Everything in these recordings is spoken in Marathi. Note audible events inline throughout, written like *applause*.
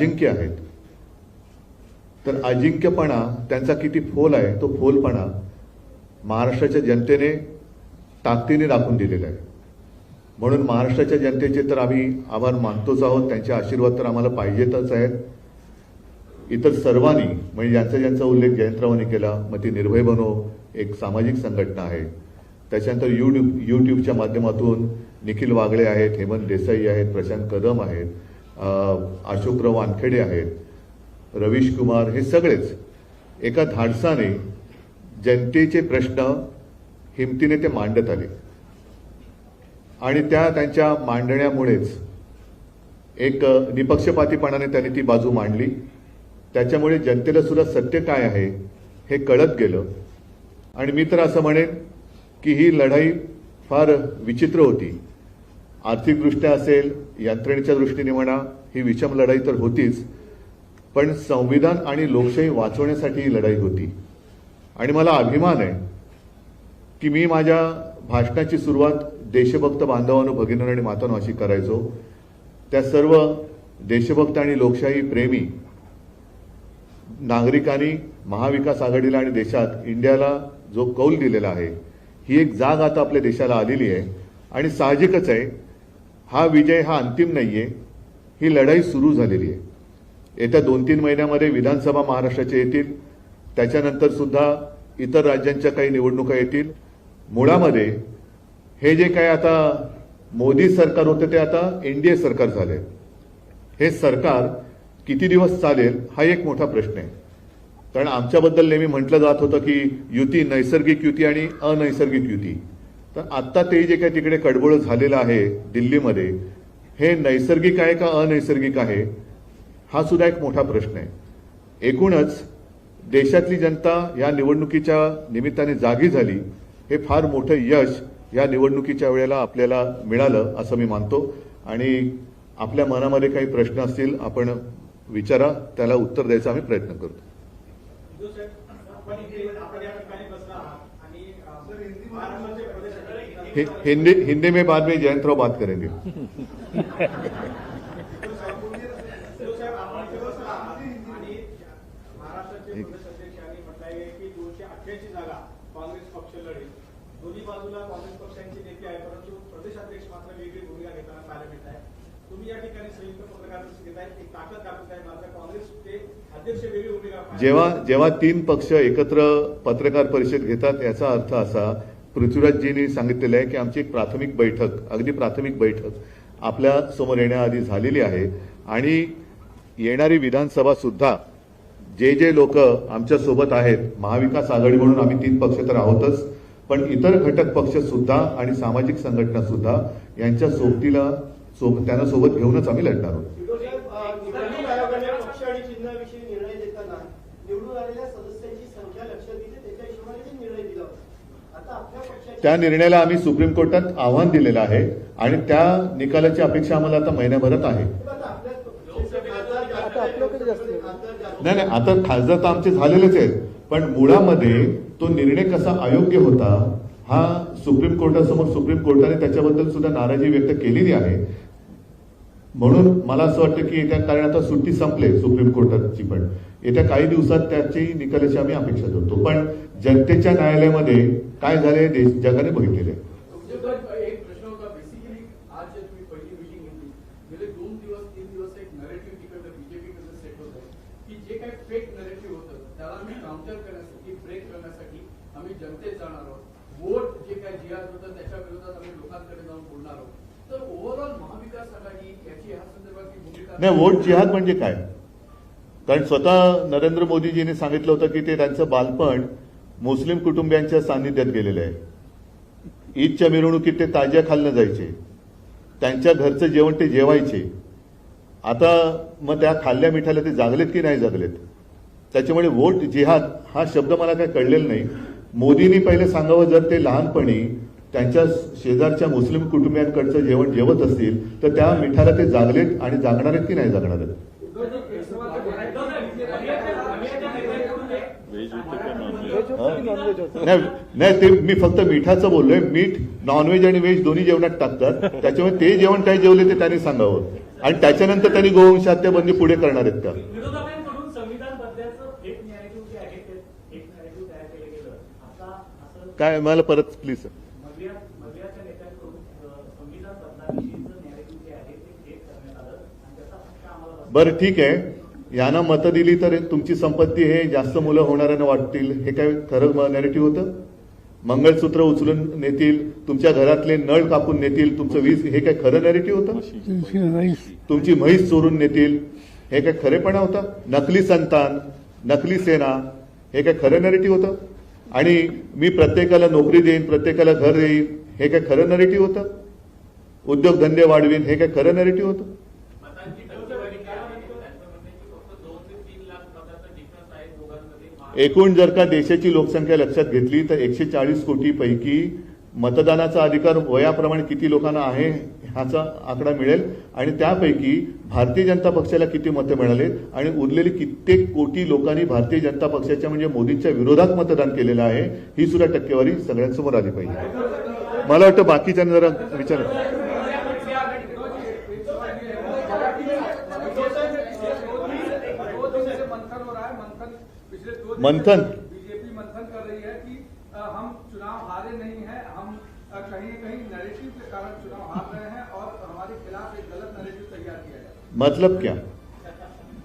अजिंक्य आहेत. तर अजिंक्यपणा त्यांचा किती फोल आहे तो फोलपणा महाराष्ट्राच्या जनतेने ताकदीने दाखवून दिलेला आहे. म्हणून महाराष्ट्राच्या जनतेचे तर आम्ही आभार मानतोच आहोत. त्यांचे आशीर्वाद तर आम्हाला पाहिजेतच आहेत. इतर सर्वांनी म्हणजे ज्यांचा ज्यांचा उल्लेख जयंतरावांनी केला मग ती निर्भय बनो एक सामाजिक संघटना आहे. त्याच्यानंतर यूट्यूब यूट्यूबच्या माध्यमातून निखिल वागळे आहेत हेमंत देसाई आहेत प्रशांत कदम आहेत. अशोकराव वानखेडे आहेत रवीश कुमार हे सगळेच एका धाडसाने जनतेचे प्रश्न हिमतीने ते मांडत आले. आणि त्या त्यांच्या मांडण्यामुळेच एक निपक्षपातीपणाने त्यांनी ती बाजू मांडली. त्याच्यामुळे जनतेला सुद्धा सत्य काय आहे हे कळत गेलं. आणि मी तर असं म्हणेन की ही लढाई फार विचित्र होती. आर्थिकदृष्ट्या असेल यंत्रणेच्या दृष्टीने म्हणा ही विषम लढाई तर होतीच पण संविधान आणि लोकशाही वाचवण्यासाठी ही लढाई होती. आणि मला अभिमान आहे की मी माझ्या भाषणाची सुरुवात देशभक्त बांधवांनो भगिनींनो आणि मातांनो अशी करायचो. त्या सर्व देशभक्त आणि लोकशाही प्रेमी नागरिकांनी महाविकास आघाडीला आणि देशात इंडियाला जो कौल दिलेला आहे ही एक जाग आता आपल्या देशाला आलेली आहे. आणि साहजिकच आहे हा विजय हा अंतिम नाहीये. ही लढाई सुरू झालेली आहे. येत्या दोन तीन महिन्यामध्ये विधानसभा महाराष्ट्राच्या येतील. त्याच्यानंतर सुद्धा इतर राज्यांच्या काही निवडणुका येतील. मुळामध्ये हे जे काय आता मोदी सरकार होते ते आता एनडीए सरकार झाले. हे सरकार किती दिवस चालेल हा एक मोठा प्रश्न आहे. कारण आमच्याबद्दल नेहमी म्हटलं जात होतं की युती नैसर्गिक युती आणि अनैसर्गिक युती. तर आत्ता ते जे काही तिकडे कडबोळ झालेलं आहे दिल्लीमध्ये हे नैसर्गिक आहे का अनैसर्गिक आहे? हा सुद्धा एक मोठा प्रश्न आहे. एकूणच देशातली जनता या निवडणुकीच्या निमित्ताने जागी झाली हे फार मोठं यश या निवडणुकीच्या वेळेला आपल्याला मिळालं असं मी मानतो. आणि आपल्या मनामध्ये काही प्रश्न असतील आपण विचारा त्याला उत्तर द्यायचा आम्ही प्रयत्न करतो जो साहेब, आपण इथे आपण या ठिकाणी बसला आहात आणि अ, महाराष्ट्राचे प्रदेश अध्यक्ष हि- हिंदी हिंदी में बाद में जयंतराव बात करेंगे। जेव्हा जेव्हा तीन पक्ष एकत्र पत्रकार परिषद घेतात याचा अर्थ असा पृथ्वीराजजींनी सांगितलेलं आहे की आमची एक प्राथमिक बैठक अगदी प्राथमिक बैठक आपल्यासमोर येण्याआधी झालेली आहे. आणि येणारी विधानसभा सुद्धा जे जे लोक आमच्यासोबत आहेत महाविकास आघाडी म्हणून आम्ही तीन पक्ष तर आहोतच पण इतर घटक पक्ष सुद्धा आणि सामाजिक संघटना सुद्धा यांच्या सोबतीला सोब- त्यांना सोबत घेऊनच आम्ही लढणार आहोत निवडणूक आयोगाने पक्ष आणि चिन्हाविषयी निर्णय देताना निवडून आलेल्या सदस्यांची संख्या लक्षात घेतली त्याच्या हिशोबाने ते निर्णय दिला होता आता आपल्या पक्षाच्या त्या निर्णयाला आम्ही सुप्रीम कोर्टात आव्हान दिलेलं आहे आणि त्या निकालाची अपेक्षा आम्हाला आता महिन्याभरात आहे. नाही नाही आता खासदार तर आमचे झालेलेच आहेत. पण मुळामध्ये तो निर्णय कसा अयोग्य होता हा सुप्रीम कोर्टासमोर सुप्रीम कोर्टाने त्याच्याबद्दल सुद्धा नाराजी व्यक्त केलेली आहे. म्हणून मला असं वाटतं की येत्या कारण आता सुट्टी संपले सुप्रीम कोर्टाची पण. येत्या काही दिवसात त्याची निकालाची आम्ही अपेक्षा करतो पण जनतेच्या न्यायालयामध्ये काय झाले देश जगाने बघितलेले आहे. तर एक प्रश्न होता बेसिकली आज जे तुम्ही पहिली मिटिंग घेतली गेले दोन दिवस तीन दिवस एक नरेटिव्ह तिकडं बीजेपी कडे सेट होतं की जे काही फेक नरेटिव्ह होतं त्याला आम्ही काउंटर करण्यासाठी ब्रेक करण्यासाठी आम्ही जनतेत जाणार आहोत वोट जे काही जिहाद होतं त्याच्या विरोधात आम्ही लोकांकडे जाऊन बोलणार आहोत तर ओव्हरऑल महाविकास आघाडी याची ह्या संदर्भातली भूमिका नाही वोट जिहाद म्हणजे काय? कारण स्वतः नरेंद्र मोदीजींनी सांगितलं होतं की ते त्यांचं बालपण मुस्लिम कुटुंबियांच्या सान्निध्यात गेलेलं आहे. ईदच्या मिरवणुकीत ते ताज्या खालनं जायचे. त्यांच्या घरचं जेवण ते जेवायचे. आता मग त्या खाल्ल्या मिठाला ते जागलेत की नाही जागलेत? त्याच्यामुळे वोट जिहाद हा शब्द मला काय कळलेला नाही. मोदींनी पहिले सांगावं जर ते लहानपणी त्यांच्या शेजारच्या मुस्लिम कुटुंबियांकडचं जेवण जेवत असतील तर त्या मिठाला ते जागलेत आणि जागणार आहेत की नाही जागणार आहेत? नाही नाही ते मी फक्त मिठाचं बोललोय. मीठ नॉनव्हेज आणि व्हेज दोन्ही जेवणात टाकतात. त्याच्यामुळे ते जेवण काय जेवले ते त्यांनी सांगावं. आणि त्याच्यानंतर त्यांनी गोवंश हत्याबंदी पुढे करणार आहेत का? काय मला परत प्लीज मधल्या मधल्याच्या नेत्यांकडून अं, संविधान बदलाविषयीचं नॅरेटिव्ह जे आहे ते क्रिएट करण्यात आलं आणि त्याचा फटका आम्हाला बसला. बरं ठीक आहे. यांना मतं दिली तर तुमची संपत्ती हे जास्त मुलं होणाऱ्यांना वाटतील. हे काय खरं नॅरेटिव्ह होतं? मंगळसूत्र उचलून नेतील तुमच्या घरातले नळ कापून नेतील तुमचं वीज हे काय खरं नॅरेटिव्ह होतं? तुमची म्हैस चोरून नेतील हे काय खरेपणा होता? नकली संतान नकली सेना हे काय खरं नॅरेटिव्ह होतं? आणि मी प्रत्येकाला नोकरी देईन प्रत्येकाला घर देईन हे काय खरं नॅरेटिव्ह होतं? उद्योगधंदे वाढवीन हे काय खरं नॅरेटिव्ह होतं? एकूण जर का देशाची लोकसंख्या लक्षात घेतली तर एकशे चाळीस कोटी पैकी मतदानाचा अधिकार वयाप्रमाणे किती लोकांना आहे ह्याचा आकडा मिळेल. आणि त्यापैकी भारतीय जनता पक्षाला किती मतं मिळाले? आणि उरलेली कित्येक कोटी लोकांनी भारतीय जनता पक्षाच्या म्हणजे मोदींच्या विरोधात मतदान केलेलं आहे. ही सुद्धा टक्केवारी सगळ्यांसमोर आली पाहिजे. मला वाटतं बाकीच्या जरा विचार. मंथन? बीजेपी मंथन कर रही है कि हम चुनाव हारे नहीं हैं हम कहीं न कहीं नैरेटिव के कारण चुनाव हार रहे हैं और हमारे खिलाफ एक गलत नैरेटिव तैयार किया है। मतलब क्या?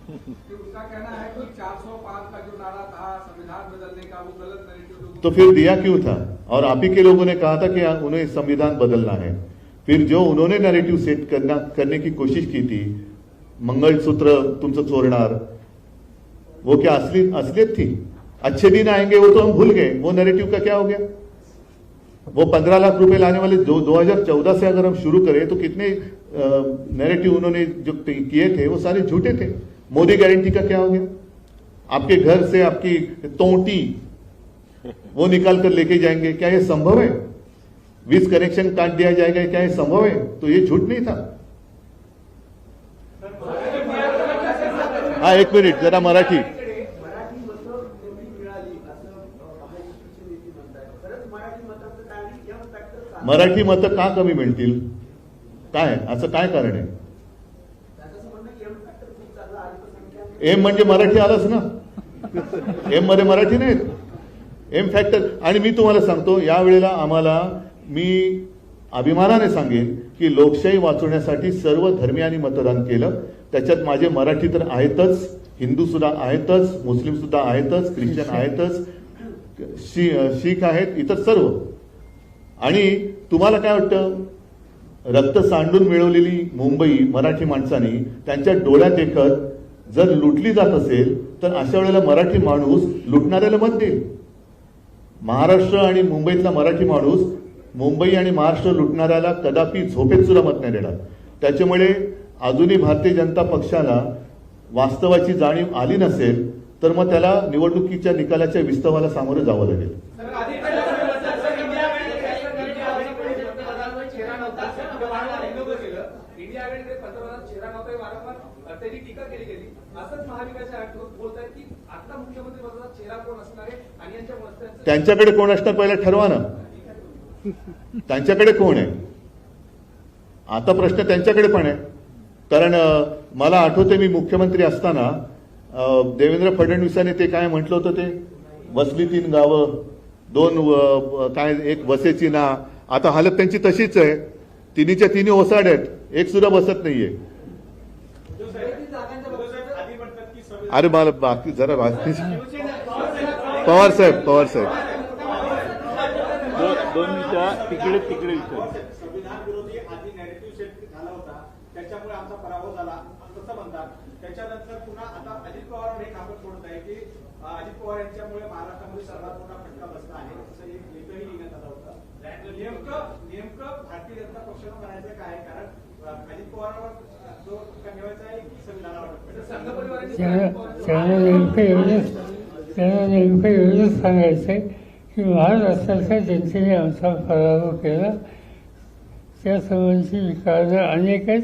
कि उनका कहना है कि 405 का जो नारा था संविधान बदलने का वो गलत नैरेटिव तो फिर दिया क्यों था? और आप ही के लोगों ने कहा था कि उन्हें संविधान बदलना है। फिर जो उन्होंने नैरेटिव सेट करना करने की कोशिश की थी मंगलसूत्र तुमचं चोरणार वो क्या असली, असलियत थी? अच्छे दिन आएँगे, वो तो हम भूल गए। वो नैरेटिव का क्या हो गया? वो पंद्रह लाख रुपए लाने वाले जो 2014 से अगर हम शुरू करें तो कितने नैरेटिव उन्होंने जो किए थे, वो सारे झूठे थे। मोदी गारंटी का क्या हो गया? आपके घर से आपकी तोटी वो निकाल कर लेके जाएँगे। क्या ये संभव है? वीज कनेक्शन काट दिया जाएगा, क्या ये संभव है? तो ये झूठ नहीं था। हा एक मिनिट जरा मराठी. मराठी मतं का कमी मिळतील काय? असं काय कारण आहे? एम म्हणजे मराठी आलंच ना. एममध्ये मराठी नाहीत. एम फॅक्टर आणि मी तुम्हाला सांगतो यावेळेला आम्हाला मी अभिमानाने सांगेन की लोकशाही वाचवण्यासाठी सर्व धर्मियांनी मतदान केलं. त्याच्यात माझे मराठी तर आहेतच हिंदू सुद्धा आहेतच मुस्लिम सुद्धा आहेतच ख्रिश्चन आहेतच शी शीख आहेत इतर सर्व. आणि तुम्हाला काय वाटतं? रक्त सांडून मिळवलेली मुंबई मराठी माणसांनी त्यांच्या डोळ्यात देखत जर लुटली जात असेल तर अशा वेळेला मराठी माणूस लुटणाऱ्याला मत देईल. महाराष्ट्र आणि मुंबईतला मराठी माणूस मुंबई आणि महाराष्ट्र लुटणाऱ्याला कदापि झोपेत सुद्धा मत नाही देणार. त्याच्यामुळे अजूनही भारतीय जनता पक्षाला वास्तवाची जाणीव आली नसेल तर मग त्याला निवडणुकीच्या निकालाच्या विस्तवाला सामोरं जावं लागेल. त्यांच्याकडे कोण असणार पहिला? ठरवा ना. त्यांच्याकडे कोण आहे? आता प्रश्न त्यांच्याकडे पण आहे. कारण मला आठवते मी मुख्यमंत्री असताना देवेंद्र फडणवीसांनी ते काय म्हटलं होतं ते? वसली तीन गावं दोन काय एक वसेची ना. आता हालत त्यांची तशीच आहे. तिन्हीच्या तिन्ही ओसाड आहेत. एक सुद्धा बसत नाहीये. अरे मला बाकी जरा बाकी. पवार साहेब पवार साहेब. दोन्हीच्या तिकडे तिकडे त्याच्यामुळे आमचा पराभव झाला. असं म्हणतात. त्याच्यानंतर पुन्हा आता अजित पवार हे कामं सोडत आहे की अजित पवार यांच्यामुळे महाराष्ट्रामध्ये सर्वात मोठा फटका बसला आहे. असं एक लेखही लिहिण्यात आलं होतं. नेमकं नेमकं भारतीय जनता पक्षानं म्हणायचं काय? कारण अजित पवारांवर जो ठेवायचा आहे की संविधानावर नेमकं एवढंच त्यांना नेमकं एवढंच सांगायचं आहे की महाराष्ट्राच्या जनतेने आमचा पराभव केला. त्या संबंधी कारणं अनेक आहेत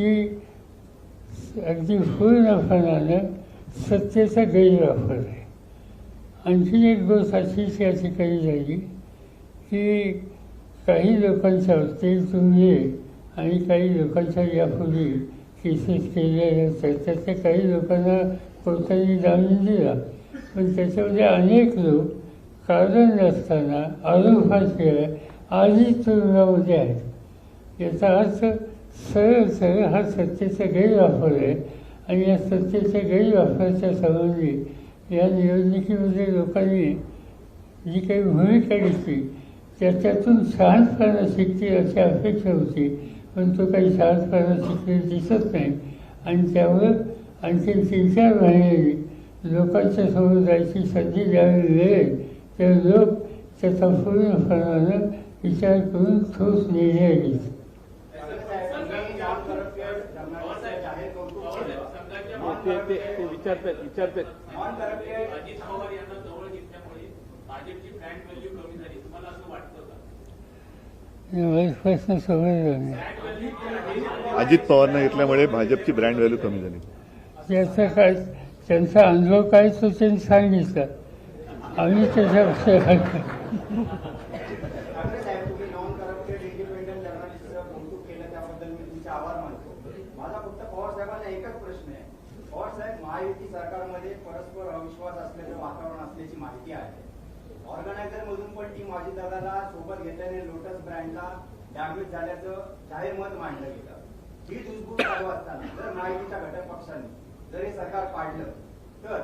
की अगदी पूर्णपणानं सत्तेचा गैरवापर आहे. आणखी एक गोष्ट अशीच या ठिकाणी झाली की काही लोकांच्या लोकांच्यावरती तुम्ही आणि काही लोकांच्या यापूर्वी केसेस केल्या असतात त्यातल्या काही लोकांना कोर्टाने जामीन दिला. पण त्याच्यामध्ये अनेक लोक कारण नसताना आरोपाशिवाय आजही तुरुंगामध्ये आहेत. याचा अर्थ सरळ सरळ हा सत्तेचा गैरवापर आहे. आणि या सत्तेच्या गैरवापराच्या संबंधी या निवडणुकीमध्ये लोकांनी जी काही भूमिका घेतली त्याच्यातून शांतपणा शिकतील अशी अपेक्षा होती. पण तो काही शांतपणा शिकलेला दिसत नाही. आणि त्यावर आणखी तीन चार महिन्यांनी लोकांच्या समोर जायची संधी ज्यावेळी मिळेल तर लोक त्याचा पूर्णपणानं विचार करून ठोस निर्णय घेतील. ते ते ते विचारतात विचारतात. अजित पवार यांना जवळ घेतल्यामुळे भाजपची ब्रँड व्हॅल्यू कमी झाली. तुम्हाला असं वाटतं का? अजित पवारनं घेतल्यामुळे भाजपची ब्रँड व्हॅल्यू कमी झाली. त्याचा काय त्यांचा अनुभव काय तो त्यांनी सांगितलं. आम्ही त्याच्याविषयी ठाकरे साहेब तुम्ही नॉन करप्टेड इंडिपेंडंट जर्नलिस्टचं कौतुक केलं त्याबद्दल मी तुमचे आभार मानतो माझा फक्त पवार साहेबांना एकच प्रश्न आहे पवार साहेब महायुती सरकारमध्ये परस्पर अविश्वास असल्याचं वातावरण असल्याची माहिती आहे ऑर्गनायझर मधून पण टीम अजितदादाला सोबत घेतल्याने लोटस ब्रँडला डॅमेज झाल्याचं जाहीर मत मांडलं गेलं. ही दुसगुण चालू असताना जर महायुतीच्या घटक पक्षांनी जर हे सरकार पाडलं तर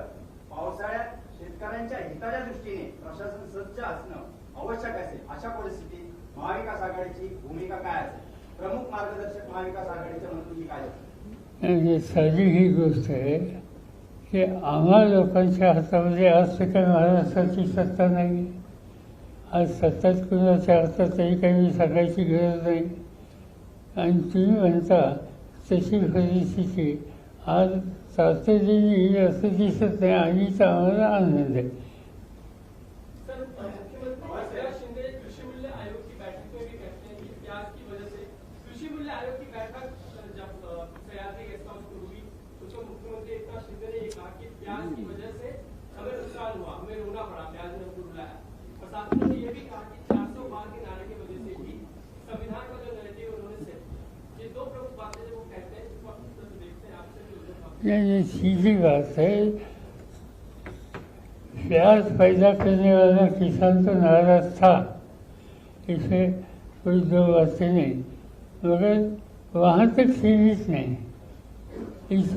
पावसाळ्यात शेतकऱ्यांच्या हिताच्या दृष्टीने प्रशासन सज्ज असणं आवश्यक असेल अशा परिस्थितीत महाविकास आघाडीची भूमिका काय असेल? प्रमुख मार्गदर्शक महाविकास आघाडीच्या मंत्री काय असेल? म्हणजे साधी ही गोष्ट आहे की आम्हा लोकांच्या हातामध्ये आज तर काही महाराष्ट्राची सत्ता नाही आज सतत कुणाच्या अर्थ तरी काही सांगायची गरज नाही. आणि तुम्ही म्हणता तशी परिस्थिती. आज तातडीने येईल असं दिसत नाही आणि तर आम्हाला आनंद आहे. नहीं नहीं सीधी बात है प्याज पैदा करने वाला किसान तो नाराज़ था। इसे कोई दो बातें नहीं, मगर वहाँ तक सीमित नहीं। इस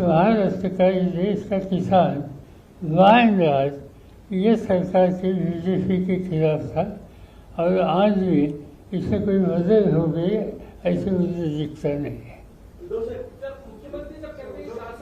का इस देश का किसान बाइन राज, ये सरकार की बीजेपी के खिलाफ था, और आज भी इसमें कोई मदद हो गई ऐसे मुझे दिखता नहीं। है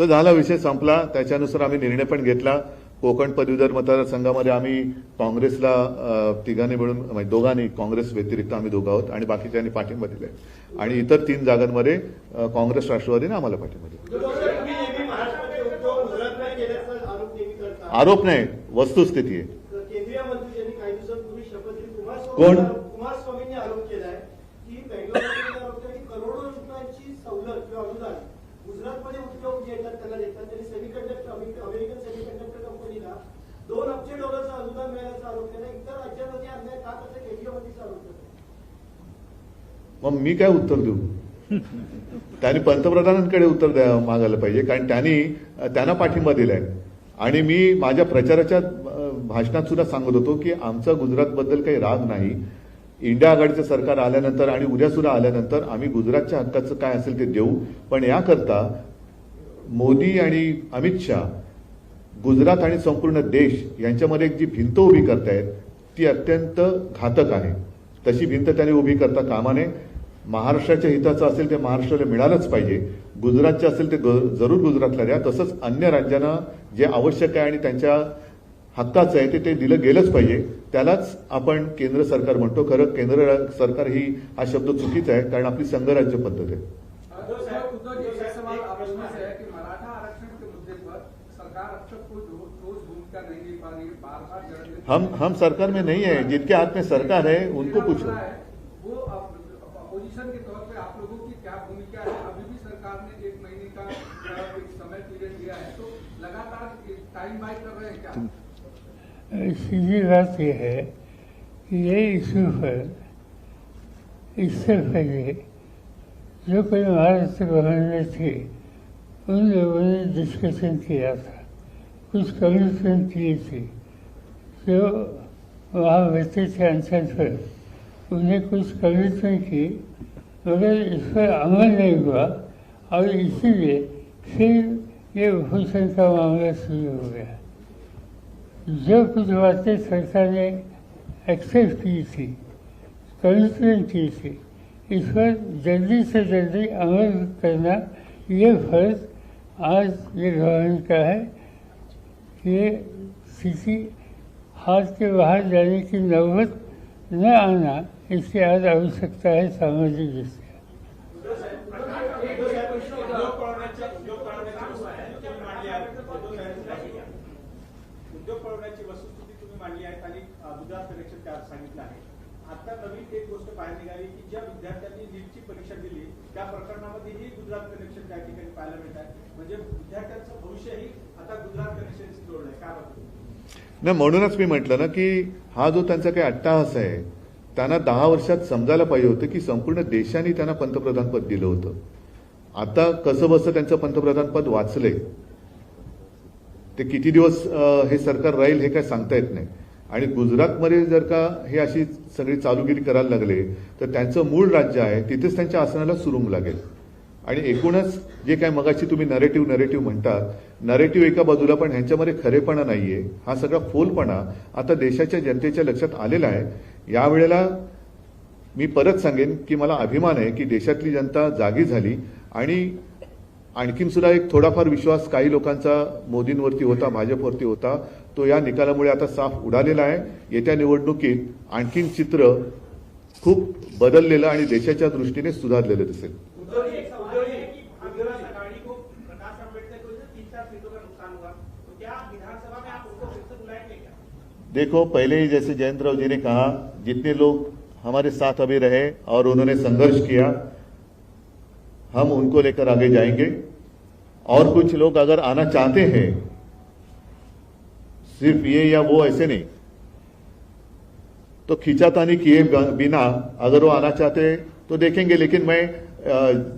तो झाला विषय संपला. त्याच्यानुसार आम्ही निर्णय पण घेतला. कोकण पदवीधर मतदारसंघामध्ये आम्ही काँग्रेसला तिघांनी मिळून म्हणजे दोघांनी काँग्रेस व्यतिरिक्त आम्ही दोघं आहोत आणि बाकीच्यांनी पाठिंबा दिलाय आणि इतर तीन जागांमध्ये काँग्रेस राष्ट्रवादीने आम्हाला पाठिंबा दिला आरोप नेहमी करता. आरोप नाही वस्तुस्थिती आहे. तर केंद्रीय मंत्री ज्यांनी काही दिवसांपूर्वी शपथ घेतली कोण? कुमारस्वामी कुमारस्वामींनी आरोप केलाय की बेंगलोरमध्ये आरोप केला की करोडो रुपयांची सवलत किंवा अनुदान गुजरातमध्ये उद्योग देतात. त्यांनी सेमीकंडक्टर अमेरिकन सेमीकंडक्टर कंपनीला दोन अब्ज डॉलरचं अनुदान मिळाल्याचा आरोप केला इतर राज्यांमध्ये अन्याय का करते केंद्रीय आरोप करतात मग मी काय उत्तर देऊ? त्यांनी पंतप्रधानांकडे उत्तर द्या मागायला पाहिजे. कारण त्यांनी त्यांना पाठिंबा दिलाय. आणि मी माझ्या प्रचाराच्या भाषणात सुद्धा सांगत होतो की आमचा गुजरातबद्दल काही राग नाही. इंडिया आघाडीचं सरकार आल्यानंतर आणि उद्या सुद्धा आल्यानंतर आम्ही गुजरातच्या हक्काचं काय असेल ते देऊ. पण याकरता मोदी आणि अमित शहा गुजरात आणि संपूर्ण देश यांच्यामध्ये एक जी भिंत उभी करतायत ती अत्यंत घातक आहे. तशी भिंत त्याने उभी करता कामा नये महाराष्ट्राच्या हिताचं असेल ते महाराष्ट्राला मिळालंच पाहिजे. गुजरातचे असेल ते ग- जरूर गुजरातला द्या. तसंच अन्य राज्यांना जे आवश्यक आहे आणि त्यांच्या हक्काचं आहे ते ते दिलं गेलंच पाहिजे. त्यालाच आपण केंद्र सरकार म्हणतो. खरं केंद्र सरकार ही हा शब्द चुकीचा आहे कारण आपली संघराज्य पद्धत आहे उद्धव साहब, उद्धव जी, एक सवाल आप लोगों से है कि मराठा आरक्षण के मुद्दे पर सरकार अब तक कोई ठो- ठोस भूमिका नहीं ले पा रही है बार बार जर्नलिस्ट- हम हम सरकार में नहीं है जिनके हाथ में सरकार है उनको पूछो। है, अपोजिशन के तौर पे आप लोगों की क्या भूमिका है? अभी भी सरकार ने एक महीने का अ, एक समय पीरियड दिया है तो लगातार टाइम बाय कर रहे हैं क्या? सीधी बात यह है कि ये इशू पर इससे पहले जो कोई महाराष्ट्र भवन में थे उन लोगों ने डिस्कशन किया था। कुछ कमिटमेंट किए थे। जो वहाँ बैठे थे अनशन पर उन्हें कुछ कमिटमेंट की, मगर इस पर अमल नहीं हुआ, और इसीलिए फिर ये भूषण का मामला शुरू हो गया। जो कुछ बातें सरकार ने एक्सेप्ट की थी कमिटमेंट की थी, इस पर जल्दी से जल्दी अमल करना, ये फ़र्ज़ आज ये गवर्नमेंट का है कि किसी हाथ के बाहर जाने की नौबत न आना इसकी आज आवश्यकता है सामाजिक दृष्टि। आता नवीन एक गोष्ट बाहेर निघाली की ज्या विद्यार्थ्यांनी नीटची परीक्षा दिली त्या प्रकरणामध्येही गुजरात कनेक्शन त्या ठिकाणी पाहायला आहे म्हणजे विद्यार्थ्यांचं भविष्यही आता गुजरात कनेक्शनशी काय नाही म्हणूनच मी म्हटलं ना की हा जो त्यांचा काही अट्टाहास आहे त्यांना दहा वर्षात समजायला पाहिजे होतं की संपूर्ण देशाने त्यांना पंतप्रधानपद दिलं होतं. आता कसं बसं त्यांचं पंतप्रधानपद वाचलंय? ते किती दिवस हे सरकार राहील हे काय सांगता येत नाही. आणि गुजरातमध्ये जर का हे अशी सगळी चालूगिरी करायला लागले तर त्यांचं मूळ राज्य आहे तिथेच त्यांच्या आसनाला सुरुंग लागेल. आणि एकूणच जे काय मगाशी तुम्ही नरेटिव्ह नरेटिव्ह म्हणतात नरेटिव्ह एका बाजूला पण ह्यांच्यामध्ये खरेपणा नाहीये. हा सगळा फोलपणा आता देशाच्या जनतेच्या लक्षात आलेला आहे. यावेळेला मी परत सांगेन की मला अभिमान आहे की देशातली जनता जागी झाली आणि आणखीन सुद्धा एक थोडाफार विश्वास काही लोकांचा मोदींवरती होता भाजपवरती होता. तो या निकालामुळे आता साफ उडालेला आहे. येत्या निवडणुकीत आणखीन चित्र खूप बदललेलं आणि देशाच्या दृष्टीने सुधारलेलं दिसेल. देखो पहले ही जैसे जयंत राव जी ने कहा जितने लोग हमारे साथ अभी रहे और उन्होंने संघर्ष किया हम उनको लेकर आगे जाएँगे। और कुछ लोग अगर आना चाहते हैं सिर्फ़ ये या वो ऐसे नहीं तो खींचातानी किए बिना अगर वो आना चाहते हैं तो देखेंगे। लेकिन मैं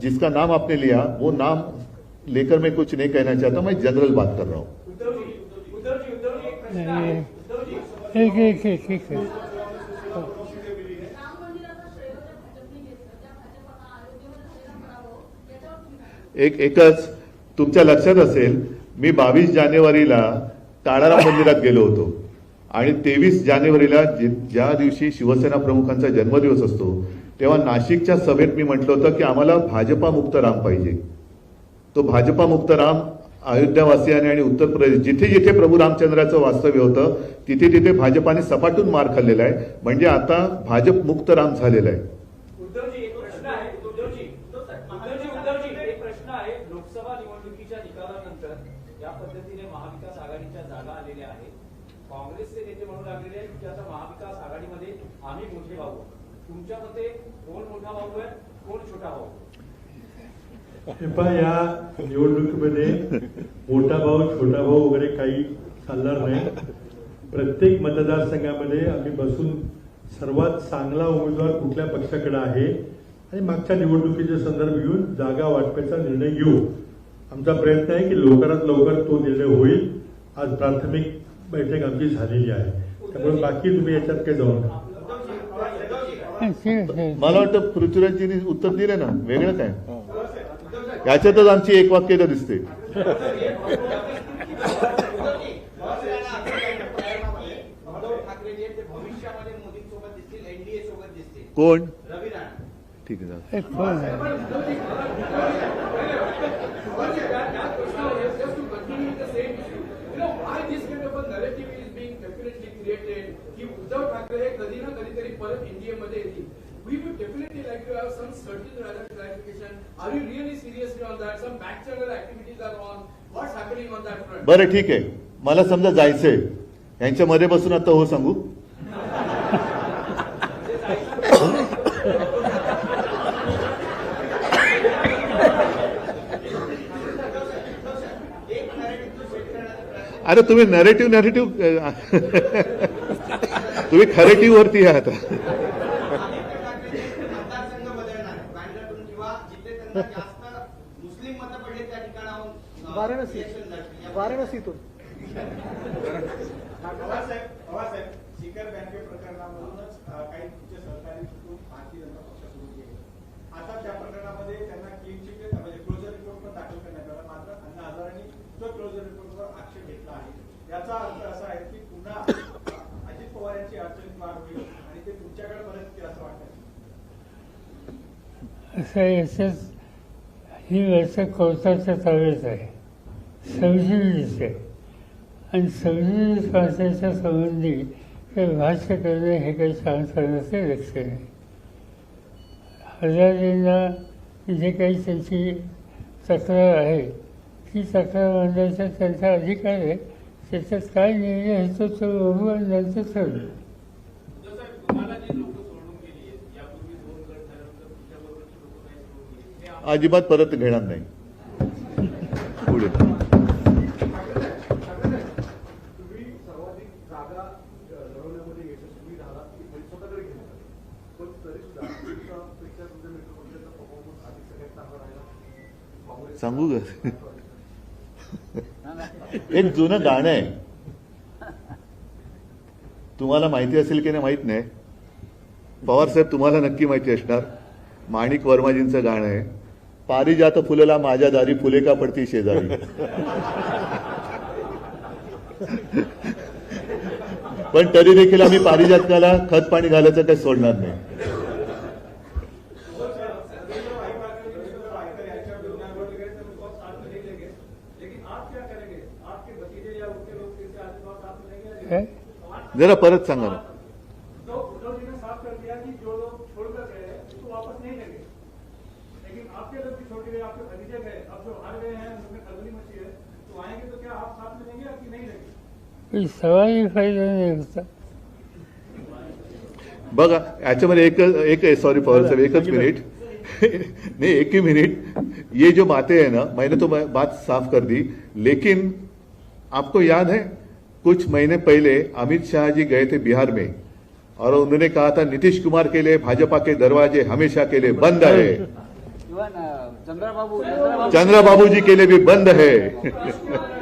जिसका नाम आपने लिया वो नाम लेकर मैं कुछ नहीं कहना चाहता मैं जनरल बात कर रहा हूँ। एक एक एक एक एक एकच तुमच्या लक्षात असेल मी बावीस जानेवारीला ताळाराम मंदिरात गेलो होतो. आणि तेवीस जानेवारीला ज्या दिवशी शिवसेना प्रमुखांचा जन्मदिवस असतो तेव्हा नाशिकच्या सभेत मी म्हटलं होतं की आम्हाला भाजपा मुक्त राम पाहिजे. तो भाजपा मुक्त राम अयोध्यावासियाने आणि उत्तर प्रदेश जिथे जिथे प्रभू रामचंद्राचं वास्तव्य होतं तिथे तिथे भाजपाने सपाटून मार खाल्लेला आहे. म्हणजे आता भाजप मुक्त राम झालेला आहे. लोकसभा निवडणुकीच्या निकालानंतर पद्धतीने महाविकास आघाडीच्या जागा आलेल्या आहेत. काँग्रेसचे नेते म्हणू लागलेले आहेत की आता महाविकास आघाडीमध्ये आम्ही मोठे भाऊ तुमच्या मते कोण मोठा भाऊ आहे कोण छोटा भाऊ या निवडणुकीमध्ये मोठा भाऊ छोटा भाऊ वगैरे काही चालणार नाही. प्रत्येक मतदारसंघामध्ये आम्ही बसून सर्वात चांगला उमेदवार कुठल्या पक्षाकडे आहे आणि मागच्या निवडणुकीचे संदर्भ घेऊन जागा वाटपाचा निर्णय घेऊ. आमचा प्रयत्न आहे की लवकरात लवकर तो निर्णय होईल. आज प्राथमिक बैठक आमची झालेली आहे. त्यामुळे बाकी तुम्ही याच्यात काही जाऊ नका. मला वाटतं पृथ्वीराजजींनी उत्तर दिले ना. वेगळं काय? याच्यातच आमची एक वाक्यता दिसते. उद्धव ठाकरे जे ते भविष्यामध्ये मोदींसोबत दिसतील एनडीए सोबत दिसतील कोण रवी राणा ठीक आहे कधी ना कधीतरी परत एनडीए मध्ये येतील. We would definitely like to have some certain rather clarification. Are you really serious on that? Some back channel activities are on. What's happening on that front? बरं ठीक आहे मला समजा जायचंय यांच्या मध्ये बसून आता हो सांगू अरे तुम्ही नरेटिव्ह नरेटिव्ह तुम्ही खरेटिव्ह वरती आहात आदित्य ठाकरे जे मतदारसंघ बदलणार बँड्रातून किंवा जिथे त्यांना जास्त मुस्लिम मतं पडले त्या ठिकाणाहून अं, वाराणसी. वाराणसीतून. शिखर बँके प्रकरणामधूनच काही तुमचे सहकारी चुकून भारतीय जनता पक्ष सुरू केले. आता त्या प्रकरणामध्ये त्यांना क्लीन चिट म्हणजे क्लोजर रिपोर्ट पण दाखल करण्यात आला. मात्र अण्णा हजारांनी तो क्लोजर रिपोर्टवर आक्षेप घेतला आहे. याचा अर्थ असा आहे की पुन्हा अजित पवार यांची अडचणीत वाढ होईल आणि ते तुमच्याकडे परत असं वाटतं ही वर्ष कोर्टाच्या ताब्यात आहे. सव्वीस आहे. आणि सव्वीस माणसाच्या संबंधी काही भाष्य करणे हे काही छान करण्याचे लक्षण आहे हजारेंना जे काही त्यांची तक्रार आहे ती तक्रार मांडण्याचा त्यांचा अधिकार आहे. त्याच्यात काय निर्णय हे तो तो बघू आणि नंतर ठरवू उद्धव साहेब तुम्हाला जी लोक सोडून गेली आहेत यापूर्वी दोन गट झाल्यानंतर तुमच्याबरोबरची लोक नाही सोडून गेली ते आपण अजिबात परत घेणार नाही पुढे तुम्ही सर्वाधिक जागा लढवण्यामध्ये यशस्वी झाला की म्हणजे स्वतःकडे घेतला पण तरी सुद्धा पेक्षा तुमच्या मित्रपक्षाचा परफॉर्मन्स आधी सगळ्यात चांगला राहिला. काँग्रेस सांगू का? एक जुनं गाणं आहे. तुम्हाला माहिती असेल की नाही माहीत नाही. पवार साहेब तुम्हाला नक्की माहिती असणार. माणिक वर्माजींचं गाणं आहे. पारिजात फुलेला माझ्या दारी फुले का पडती शेजारी? पण तरी देखील आम्ही पारिजातकाला खत पाणी घालायचं काही सोडणार नाही. जरा परत सांगा ना. सवालही फ़ायदा नाही होता बघा याच्यामध्ये एक एक सॉरी पवार साहेब एकच मिनिट नहीं एक ही मिनट ये जो बातें है ना मैंने तो बात साफ़ कर दी। लेकिन आपको याद है कुछ महीने पहले अमित शाह जी गए थे बिहार में और उन्होंने कहा था नीतीश कुमार के लिए भाजपा के दरवाजे हमेशा के लिए बंद है। चंद्रबाबू चंद्रबाबू जी के लिए भी बंद है। *laughs*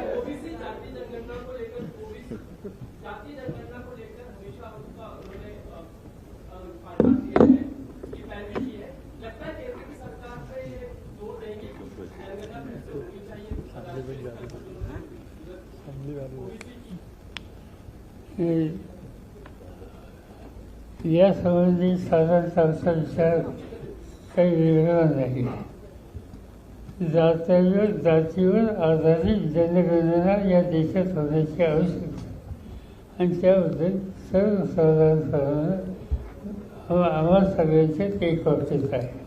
की या संबंधी साधारणतः आमचा विचार काही वेगळा नाही जातीवर जातीवर आधारित जनगणना या देशात होण्याची आवश्यकता आहे. आणि त्याबद्दल सर्वसाधारणपणे आम्हा आम्हा सगळ्यांचे एक कौतुक आहे आहे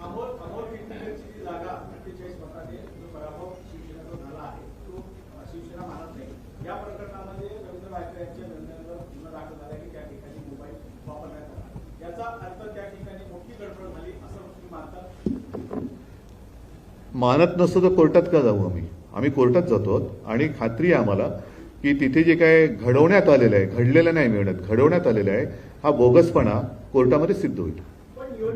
अमोल अमोल किर्तीकरची जी जागा अठ्ठेचाळीस मताने जो पराभव शिवसेनेचा झाला आहे तो अ, शिवसेना मानत नाही या प्रकरणामध्ये रवींद्र वायकर यांच्या निर्णयावर गुन्हा दाखल झाला की त्या ठिकाणी मोबाईल वापरण्यात आला याचा अर्थ त्या ठिकाणी मोठी गडबड झाली असं तुम्ही मानता मानत नसतो तर कोर्टात का जाऊ आम्ही? आम्ही कोर्टात जातो आणि खात्री आहे आम्हाला की तिथे जे काय घडवण्यात आलेलं आहे घडलेलं नाही मिळण्यात घडवण्यात आलेलं आहे हा बोगसपणा कोर्टामध्ये सिद्ध होईल.